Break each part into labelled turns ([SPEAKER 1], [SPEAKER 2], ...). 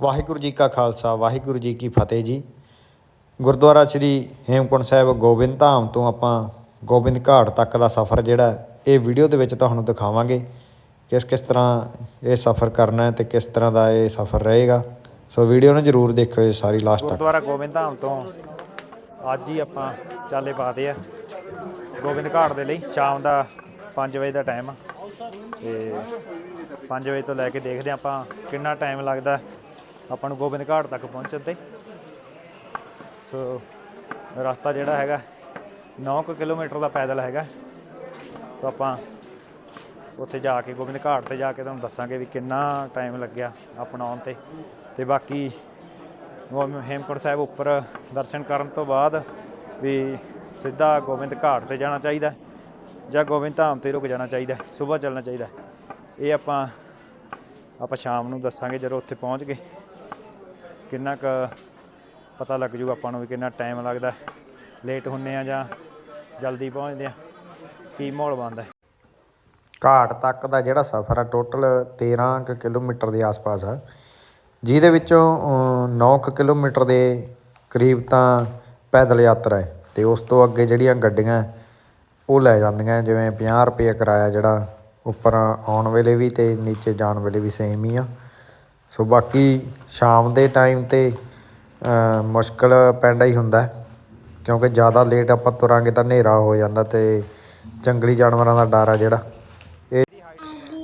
[SPEAKER 1] ਵਾਹਿਗੁਰੂ ਜੀ ਕਾ ਖਾਲਸਾ, ਵਾਹਿਗੁਰੂ ਜੀ ਕੀ ਫਤਿਹ ਜੀ। ਗੁਰਦੁਆਰਾ ਸ੍ਰੀ ਹੇਮਕੁੰਟ ਸਾਹਿਬ ਗੋਬਿੰਦ ਧਾਮ ਤੋਂ ਆਪਾਂ ਗੋਬਿੰਦ ਘਾਟ ਤੱਕ ਦਾ ਸਫ਼ਰ ਜਿਹੜਾ, ਇਹ ਵੀਡੀਓ ਦੇ ਵਿੱਚ ਤੁਹਾਨੂੰ ਦਿਖਾਵਾਂਗੇ ਕਿਸ ਕਿਸ ਤਰ੍ਹਾਂ ਇਹ ਸਫ਼ਰ ਕਰਨਾ ਹੈ ਤੇ ਕਿਸ ਤਰ੍ਹਾਂ ਦਾ ਇਹ ਸਫ਼ਰ ਰਹੇਗਾ। ਸੋ ਵੀਡੀਓ ਨੂੰ ਜਰੂਰ ਦੇਖਿਓ ਜੀ ਸਾਰੀ ਲਾਸਟ ਤੱਕ।
[SPEAKER 2] ਗੁਰਦੁਆਰਾ ਗੋਬਿੰਦ ਧਾਮ ਤੋਂ ਅੱਜ ਹੀ ਆਪਾਂ ਚਾਲੇ ਪਾਤੇ ਆ। ਗੋਬਿੰਦ ਘਾਟ ਦੇ ਲਈ ਸ਼ਾਮ ਦਾ 5 ਵਜੇ ਦਾ ਟਾਈਮ ਆ। ਤੇ 5 ਵਜੇ ਤੋਂ ਲੈ ਕੇ ਦੇਖਦੇ ਹਾਂ ਆਪਾਂ ਕਿੰਨਾ ਟਾਈਮ ਲੱਗਦਾ। ਆਪਾਂ ਨੂੰ ਗੋਬਿੰਦ ਘਾਟ ਤੱਕ ਪਹੁੰਚਣ ਤੇ। ਸੋ ਰਸਤਾ ਜਿਹੜਾ ਹੈਗਾ 9 ਕਿਲੋਮੀਟਰ ਦਾ ਪੈਦਲ ਹੈਗਾ। ਸੋ ਆਪਾਂ ਉੱਥੇ ਜਾ ਕੇ, ਗੋਬਿੰਦ ਘਾਟ ਤੇ ਜਾ ਕੇ ਤੁਹਾਨੂੰ ਦੱਸਾਂਗੇ ਵੀ ਕਿੰਨਾ ਟਾਈਮ ਲੱਗਿਆ ਅਪਣਾਉਣ ਤੇ। ਤੇ ਬਾਕੀ ਉਹ ਹੇਮਕੁੰਟ ਸਾਹਿਬ ਉੱਪਰ ਦਰਸ਼ਨ ਕਰਨ ਤੋਂ ਬਾਅਦ ਵੀ ਸਿੱਧਾ ਗੋਬਿੰਦ ਘਾਟ ਤੇ ਜਾਣਾ ਚਾਹੀਦਾ। ਜਾਂ ਗੋਬਿੰਦ ਧਾਮ ਤੇ ਰੁਕ ਜਾਣਾ ਚਾਹੀਦਾ, ਸਵੇਰ ਚੱਲਣਾ ਚਾਹੀਦਾ। ਇਹ ਆਪਾਂ ਆਪਾਂ ਸ਼ਾਮ ਨੂੰ ਦੱਸਾਂਗੇ ਜਦੋਂ ਉੱਥੇ ਪਹੁੰਚ ਗਏ। ਕਿੰਨਾ ਕੁ ਪਤਾ ਲੱਗ ਜੂਗਾ ਆਪਾਂ ਨੂੰ ਵੀ ਕਿੰਨਾ ਟਾਈਮ ਲੱਗਦਾ। ਲੇਟ ਹੁੰਨੇ ਆ ਜਾਂ ਜਲਦੀ ਪਹੁੰਚਦੇ ਆ। ਕੀ ਮਾਹੌਲ ਬਣਦਾ ਹੈ।
[SPEAKER 1] ਘਾਟ ਤੱਕ ਦਾ ਜਿਹੜਾ ਸਫ਼ਰ ਆ ਟੋਟਲ 13 ਕੁ ਕਿਲੋਮੀਟਰ ਦੇ ਆਸ-ਪਾਸ ਆ। ਜਿਹਦੇ ਵਿੱਚੋਂ 9 ਕਿਲੋਮੀਟਰ ਦੇ ਕਰੀਬ ਤਾਂ ਪੈਦਲ ਯਾਤਰਾ ਹੈ ਤੇ ਉਸ ਤੋਂ ਅੱਗੇ ਜਿਹੜੀਆਂ ਗੱਡੀਆਂ ਉਹ ਲੈ ਜਾਂਦੀਆਂ, ਜਿਵੇਂ 50 ਰੁਪਏ ਕਿਰਾਇਆ ਜਿਹੜਾ ਉੱਪਰ ਆਉਣ ਵੇਲੇ ਵੀ ਤੇ ਨੀਚੇ ਜਾਣ ਵੇਲੇ ਵੀ ਸੇਮ ਹੀ ਆ। ਸੋ ਬਾਕੀ ਸ਼ਾਮ ਦੇ ਟਾਈਮ ਤੇ ਮੁਸ਼ਕਲ ਪੈਂਦਾ ਹੀ ਹੁੰਦਾ ਕਿਉਂਕਿ ਜ਼ਿਆਦਾ ਲੇਟ ਆਪਾਂ ਤੁਰਾਂਗੇ ਤਾਂ ਹਨੇਰਾ ਹੋ ਜਾਂਦਾ ਤੇ ਜੰਗਲੀ ਜਾਨਵਰਾਂ ਦਾ ਡਰ ਆ ਜਿਹੜਾ। ਇਹ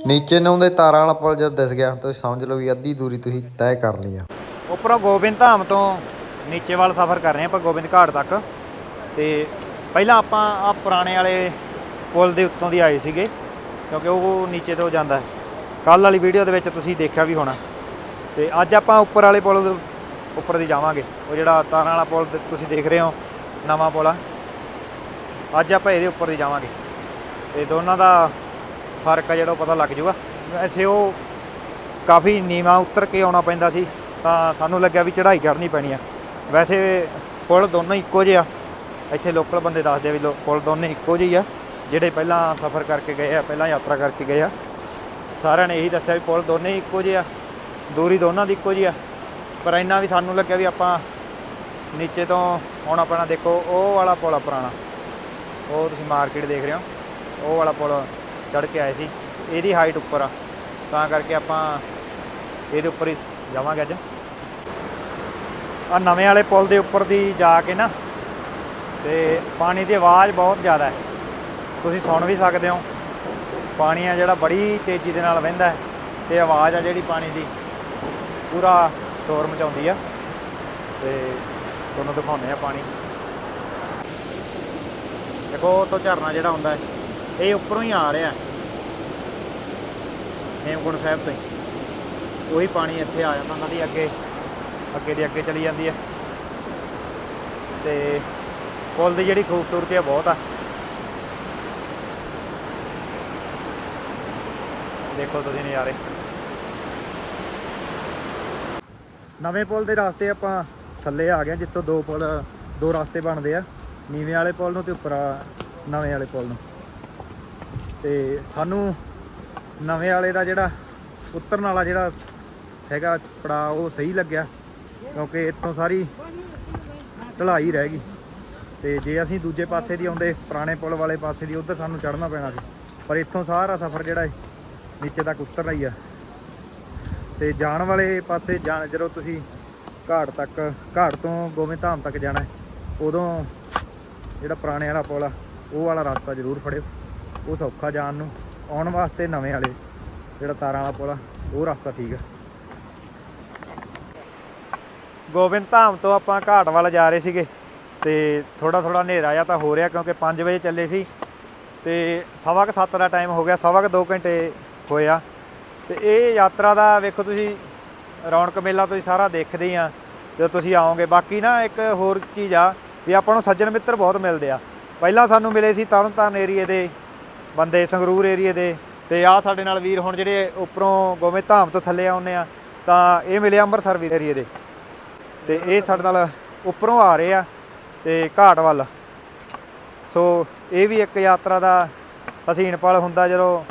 [SPEAKER 1] ਨੀਚੇ ਨੂੰ ਦੇ ਤਾਰਾਂ ਵਾਲਾ ਪੁਲ ਜਦ ਦਿਸ ਗਿਆ ਤੁਸੀਂ ਸਮਝ ਲਓ ਵੀ ਅੱਧੀ ਦੂਰੀ ਤੁਸੀਂ ਤੈਅ ਕਰ ਲਈ ਆ।
[SPEAKER 2] ਉੱਪਰੋਂ ਗੋਬਿੰਦ ਧਾਮ ਤੋਂ ਨੀਚੇ ਵੱਲ ਸਫ਼ਰ ਕਰ ਰਹੇ ਹਾਂ ਆਪਾਂ ਗੋਬਿੰਦ ਘਾਟ ਤੱਕ। ਤੇ ਪਹਿਲਾਂ ਆਪਾਂ ਆ ਪੁਰਾਣੇ ਵਾਲੇ ਪੁਲ ਦੇ ਉੱਤੋਂ ਦੀ ਆਏ ਸੀਗੇ, ਕਿਉਂਕਿ ਉਹ ਨੀਚੇ ਤੋਂ ਜਾਂਦਾ ਹੈ। ਕੱਲ ਵਾਲੀ ਵੀਡੀਓ ਦੇ ਵਿੱਚ ਤੁਸੀਂ ਦੇਖਿਆ ਵੀ ਹੋਣਾ। ਤੇ ਅੱਜ ਆਪਾਂ ਉੱਪਰ ਵਾਲੇ ਪੁਲ ਦੇ ਉੱਪਰ ਦੀ ਜਾਵਾਂਗੇ। ਉਹ ਜਿਹੜਾ ਤਾਰਾਂ ਵਾਲਾ ਪੁਲ ਤੁਸੀਂ ਦੇਖ ਰਹੇ ਹੋ, ਨਵਾਂ ਪੁਲ ਆ। ਅੱਜ ਆਪਾਂ ਇਹਦੇ ਉੱਪਰ ਦੀ ਜਾਵਾਂਗੇ। ਤੇ ਦੋਨਾਂ ਦਾ ਫ਼ਰਕ ਆ ਜਿਹੜਾ ਉਹ ਪਤਾ ਲੱਗ ਜੂਗਾ। ਵੈਸੇ ਉਹ ਕਾਫੀ ਨੀਵਾਂ ਉਤਰ ਕੇ ਆਉਣਾ ਪੈਂਦਾ ਸੀ, ਤਾਂ ਸਾਨੂੰ ਲੱਗਿਆ ਵੀ ਚੜ੍ਹਾਈ ਚੜ੍ਹਨੀ ਪੈਣੀ ਆ। ਵੈਸੇ ਪੁਲ ਦੋਨੋਂ ਇੱਕੋ ਜਿਹੇ ਆ। ਇੱਥੇ ਲੋਕਲ ਬੰਦੇ ਦੱਸਦੇ ਆ ਵੀ ਲੋ- ਪੁਲ ਦੋਨੇ ਇੱਕੋ ਜਿਹੇ ਆ, ਜਿਹੜੇ ਪਹਿਲਾਂ ਸਫ਼ਰ ਕਰਕੇ ਗਏ ਆ, ਪਹਿਲਾਂ ਯਾਤਰਾ ਕਰਕੇ ਗਏ ਆ। ਸਾਰਿਆਂ ਨੇ ਇਹੀ ਦੱਸਿਆ ਵੀ ਪੁਲ ਦੋਨੇ ਹੀ ਇੱਕੋ ਜਿਹੇ ਆ। ਦੂਰੀ ਦੋਨਾਂ ਦੀ ਇੱਕੋ ਜਿਹੀ ਆ, ਪਰ ਇੰਨਾ ਵੀ ਸਾਨੂੰ ਲੱਗਿਆ ਵੀ ਆਪਾਂ ਨੀਚੇ ਤੋਂ ਹੁਣ ਆਪਣਾ ਦੇਖੋ, ਉਹ ਵਾਲਾ ਪੁਲ ਆ ਪੁਰਾਣਾ। ਉਹ ਤੁਸੀਂ ਮਾਰਕੀਟ ਦੇਖ ਰਹੇ ਹੋ। ਉਹ ਵਾਲਾ ਪੁਲ ਚੜ੍ਹ ਕੇ ਆਏ ਸੀ। ਇਹਦੀ ਹਾਈਟ ਉੱਪਰ ਆ। ਤਾਂ ਕਰਕੇ ਆਪਾਂ ਇਹਦੇ ਉੱਪਰ ਹੀ ਜਾਵਾਂਗੇ ਅੱਜ। ਆ ਨਵੇਂ ਵਾਲੇ ਪੁਲ ਦੇ ਉੱਪਰ ਦੀ ਜਾ ਕੇ ਨਾ, ਤੇ ਪਾਣੀ ਦੀ ਆਵਾਜ਼ ਬਹੁਤ ਜ਼ਿਆਦਾ ਹੈ। ਤੁਸੀਂ ਸੁਣ ਵੀ ਸਕਦੇ ਹੋ। ਪਾਣੀ ਆ ਜਿਹੜਾ ਬੜੀ ਤੇਜ਼ੀ ਦੇ ਨਾਲ ਵਹਿੰਦਾ ਹੈ, ਤੇ ਆਵਾਜ਼ ਆ ਜਿਹੜੀ ਪਾਣੀ ਦੀ। ਪੂਰਾ ਸ਼ੋਰ ਮਚਾਉਂਦੀ ਆ ਤੇ ਤੁਹਾਨੂੰ ਦਿਖਾਉਂਦੇ ਆ ਪਾਣੀ। ਦੇਖੋ ਉਹ ਤੋਂ ਝਰਨਾ ਜਿਹੜਾ ਹੁੰਦਾ ਹੈ, ਇਹ ਉੱਪਰੋਂ ਹੀ ਆ ਰਿਹਾ ਹੈ। ਹੇਮਕੁੰਟ ਸਾਹਿਬ ਤੋਂ ਹੀ। ਉਹੀ ਪਾਣੀ ਇੱਥੇ ਆ ਜਾਂਦਾ ਨਦੀ ਅੱਗੇ ਅੱਗੇ ਦੀ ਅੱਗੇ ਚਲੀ ਜਾਂਦੀ ਹੈ। ਤੇ ਪੁਲ ਦੀ ਜਿਹੜੀ ਖੂਬਸੂਰਤੀ ਆ ਬਹੁਤ ਆ। ਦੇਖੋ ਤੁਸੀਂ ਨਜ਼ਾਰੇ। ਨਵੇਂ ਪੁਲ ਦੇ ਰਸਤੇ ਆਪਾਂ ਥੱਲੇ ਆ ਗਏ ਜਿੱਥੋਂ ਦੋ ਪੁਲ, ਦੋ ਰਸਤੇ ਬਣਦੇ ਆ। ਨੀਵੇਂ ਵਾਲੇ ਪੁਲ ਨੂੰ ਤੇ ਉੱਪਰ ਨਵੇਂ ਵਾਲੇ ਪੁਲ ਨੂੰ। ਤੇ ਸਾਨੂੰ ਨਵੇਂ ਵਾਲੇ ਦਾ ਜਿਹੜਾ ਉਤਰਨ ਵਾਲਾ ਜਿਹੜਾ ਹੈਗਾ ਪੜਾ ਉਹ ਸਹੀ ਲੱਗਿਆ, ਕਿਉਂਕਿ ਇੱਥੋਂ ਸਾਰੀ ਢਲਾਈ ਰਹਿ ਗਈ। ਤੇ ਜੇ ਅਸੀਂ ਦੂਜੇ ਪਾਸੇ ਦੀ ਆਉਂਦੇ, ਪੁਰਾਣੇ ਪੁਲ ਵਾਲੇ ਪਾਸੇ ਦੀ, ਉਧਰ ਸਾਨੂੰ ਚੜ੍ਹਨਾ ਪੈਣਾ ਸੀ। ਪਰ ਇੱਥੋਂ ਸਾਰਾ ਸਫ਼ਰ ਜਿਹੜਾ ਹੈ ਨੀਚੇ ਤੱਕ ਉਤਰਨਾ ਹੀ ਆ। ਤੇ ਜਾਣ ਵਾਲੇ ਪਾਸੇ ਜਾਣ ਜਦੋਂ ਤੁਸੀਂ ਘਾਟ ਤੱਕ, ਘਾਟ ਤੋਂ ਗੋਬਿੰਦ ਧਾਮ ਤੱਕ ਜਾਣਾ ਉਦੋਂ ਜਿਹੜਾ ਪੁਰਾਣੇ ਵਾਲਾ ਪੁਲ ਆ, ਉਹ ਵਾਲਾ ਰਸਤਾ ਜ਼ਰੂਰ ਫੜਿਓ। ਉਹ ਸੌਖਾ ਜਾਣ ਨੂੰ, ਆਉਣ ਵਾਸਤੇ ਨਵੇਂ ਵਾਲੇ ਜਿਹੜਾ ਤਾਰਾਂ ਵਾਲਾ ਪੁਲ ਆ, ਉਹ ਰਸਤਾ ਠੀਕ ਆ। ਗੋਬਿੰਦ ਧਾਮ ਤੋਂ ਆਪਾਂ ਘਾਟ ਵੱਲ ਜਾ ਰਹੇ ਸੀਗੇ ਤੇ ਥੋੜਾ ਥੋੜਾ ਹਨੇਰਾ ਜਿਹਾ ਤਾਂ ਹੋ ਰਿਹਾ ਕਿਉਂਕਿ 5 ਵਜੇ ਚੱਲੇ ਸੀ ਤੇ ਸਵਾ ਕੁ ਸੱਤ ਦਾ ਟਾਈਮ ਹੋ ਗਿਆ, ਸਵਾ ਕੁ 2 ਘੰਟੇ ਹੋਇਆ ਤੇ ਇਹ ਯਾਤਰਾ ਦਾ ਵੇਖੋ ਤੁਸੀਂ, ਰੌਣਕ ਮੇਲਾ ਤੁਸੀਂ ਸਾਰਾ ਦੇਖਦੇ ਹੀ ਆ, ਜਦੋਂ ਤੁਸੀਂ ਆਓਗੇ। ਬਾਕੀ ਨਾ ਇੱਕ ਹੋਰ ਚੀਜ਼ ਆ ਵੀ ਆਪਾਂ ਨੂੰ ਸੱਜਣ ਮਿੱਤਰ ਬਹੁਤ ਮਿਲਦੇ ਆ। ਪਹਿਲਾਂ ਸਾਨੂੰ ਮਿਲੇ ਸੀ ਤਰਨਤਾਰਨ ਏਰੀਏ ਦੇ ਬੰਦੇ, ਸੰਗਰੂਰ ਏਰੀਏ ਦੇ, ਤੇ ਆ ਸਾਡੇ ਨਾਲ ਵੀਰ ਹੁਣ ਜਿਹੜੇ ਉੱਪਰੋਂ ਗੋਵੇਂ ਧਾਮ ਤੋਂ ਥੱਲੇ ਆਉਂਦੇ ਆ, ਤਾਂ ਇਹ ਮਿਲੇ ਅੰਮ੍ਰਿਤਸਰ ਵੀਰ ਏਰੀਏ ਦੇ। ਤੇ ਇਹ ਸਾਡੇ ਨਾਲ ਉੱਪਰੋਂ ਆ ਰਹੇ ਆ, ਤੇ ਘਾਟ ਵੱਲ। ਸੋ ਇਹ ਵੀ ਇੱਕ ਯਾਤਰਾ ਦਾ ਹਸੀਨ ਪਲ ਹੁੰਦਾ ਜਦੋਂ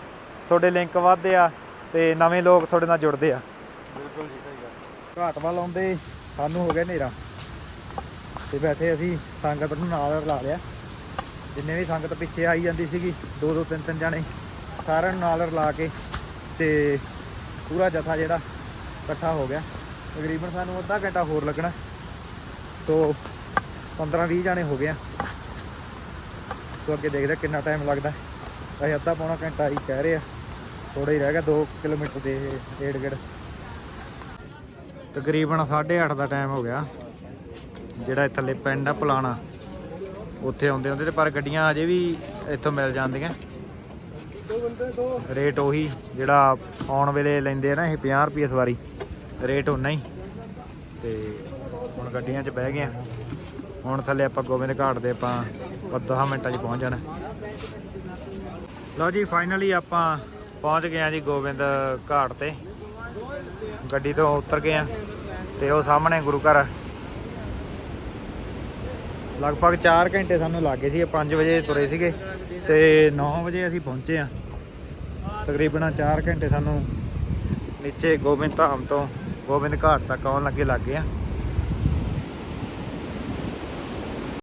[SPEAKER 2] ਤੁਹਾਡੇ ਲਿੰਕ ਵੱਧਦੇ ਆ। ਤੇ ਨਵੇਂ ਲੋਕ ਤੁਹਾਡੇ ਨਾਲ ਜੁੜਦੇ ਆ।
[SPEAKER 3] ਬਿਲਕੁਲ ਜੀ ਸਹੀ ਗੱਲ।
[SPEAKER 2] ਘਾਟ ਵੱਲ ਆਉਂਦੇ ਸਾਨੂੰ ਹੋ ਗਿਆ ਹਨੇਰਾ। ਤੇ ਵੈਸੇ ਅਸੀਂ ਸੰਗਤ ਨੂੰ ਨਾਲ ਰਲਾ ਲਿਆ। ਜਿੰਨੇ ਵੀ ਸੰਗਤ ਪਿੱਛੇ ਆਈ ਜਾਂਦੀ ਸੀਗੀ ਦੋ ਦੋ ਤਿੰਨ ਤਿੰਨ ਜਾਣੇ ਸਾਰਿਆਂ ਨੂੰ ਨਾਲ ਰਲਾ ਕੇ ਤੇ ਪੂਰਾ ਜਥਾ ਜਿਹੜਾ ਇਕੱਠਾ ਹੋ ਗਿਆ। ਤਕਰੀਬਨ ਸਾਨੂੰ ਅੱਧਾ ਘੰਟਾ ਹੋਰ ਲੱਗਣਾ। ਸੋ 15 20 ਜਾਣੇ ਹੋ ਗਏ ਆ। ਸੋ ਅੱਗੇ ਦੇਖਦੇ ਕਿੰਨਾ ਟਾਈਮ ਲੱਗਦਾ। ਅਸੀਂ ਅੱਧਾ ਪੌਣਾ ਘੰਟਾ ਹੀ ਕਹਿ ਰਹੇ ਆ। ਥੋੜਾ ਹੀ ਰਹਿ ਗਿਆ 2 ਕਿਲੋਮੀਟਰ ਦੇ ਡੇਢ ਗੇੜ ਤਕਰੀਬਨ 8:30 ਦਾ ਟਾਈਮ ਹੋ ਗਿਆ, ਜਿਹੜਾ ਥੱਲੇ ਪਿੰਡ ਆ ਪਲਾਣਾ। ਉੱਥੇ ਆਉਂਦੇ ਹੁੰਦੇ ਤੇ ਪਰ ਗੱਡੀਆਂ ਅਜੇ ਵੀ ਇੱਥੋਂ ਮਿਲ ਜਾਂਦੀਆਂ। ਰੇਟ ਉਹੀ, ਜਿਹੜਾ ਆਉਣ ਵੇਲੇ ਲੈਂਦੇ ਆ ਨਾ ਇਹ 50 ਰੁਪਏ ਸਵਾਰੀ, ਰੇਟ ਉਨਾ ਹੀ। ਤੇ ਹੁਣ ਗੱਡੀਆਂ 'ਚ ਬਹਿ ਗਏ ਆ। ਹੁਣ ਥੱਲੇ ਆਪਾਂ ਗੋਬਿੰਦ ਘਾਟ ਦੇ ਆਪਾਂ 10 ਮਿੰਟਾਂ 'ਚ ਪਹੁੰਚ ਜਾਣਾ। ਲਓ ਜੀ ਫਾਈਨਲੀ ਆਪਾਂ ਪਹੁੰਚ ਗਏ ਆ ਜੀ ਗੋਬਿੰਦ ਘਾਟ ਤੇ। ਗੱਡੀ ਤੋਂ ਉਤਰ ਗਏ ਆ ਤੇ ਉਹ ਸਾਹਮਣੇ ਗੁਰੂ ਘਰ। ਲਗਭਗ 4 ਘੰਟੇ ਸਾਨੂੰ ਲੱਗੇ ਸੀ 5 ਵਜੇ ਤੁਰੇ ਸੀਗੇ ਤੇ 9 ਵਜੇ ਅਸੀਂ ਪਹੁੰਚੇ ਆ ਤਕਰੀਬਨ 4 ਘੰਟੇ ਸਾਨੂੰ ਨੀਚੇ ਗੋਬਿੰਦ ਧਾਮ ਤੋਂ ਗੋਬਿੰਦ ਘਾਟ ਤੱਕ ਆਉਣ ਲੱਗੇ ਲੱਗੇ ਆ